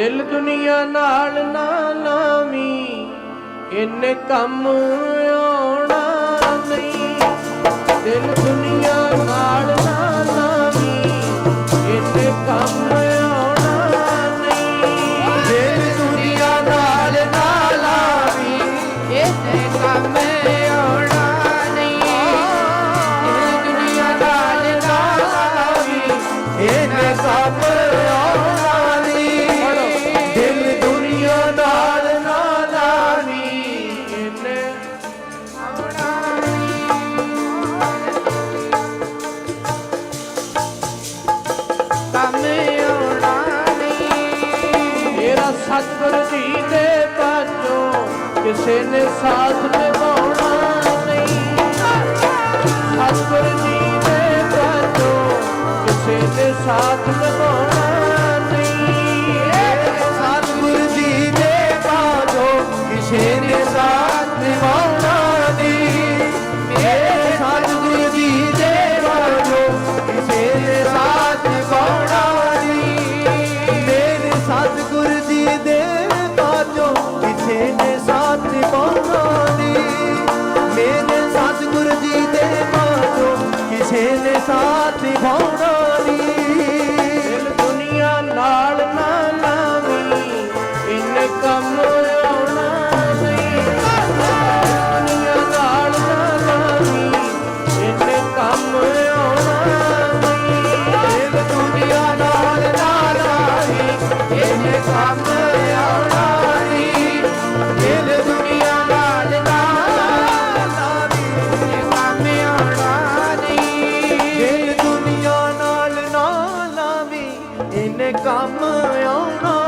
ਦਿਲ ਦੁਨੀਆ ਨਾਲ ਨਾ ਲਾਵੀ, ਇਨ ਕੰਮ ਆਉਣਾ ਨਹੀਂ। ਦਿਲ ਦੁਨੀਆ ਨਾਲ ਨਾ ਲਾਵੀ, ਇੰਨੇ ਕੰਮ ਇਹ ਨਾ ਸਾਹਮਣੇ ਕਿਸੇ ਨੇ ਸਾਥ ਨਿਭਾਉਣਾ ਨਹੀਂ। ਅਸਬਰ ਜੀ ਨੇ ਤੋ ਕਿਸੇ ਨੇ ਸਾਥ ਨਿਭਾਉਣਾ ਨਹੀਂ। ਸਤਿਗੁਰ ਜੀ ਦੇ ਬਾਝੋ ਕਿਸੇ ਨੇ ਸਾਥ ਨਿਭਾਉਣਾ ਨੇ ਸਾਥ ਨਿਭਾਉਣਾ ਇਹਨੇ ਕੰਮ ਆਉਣਾ।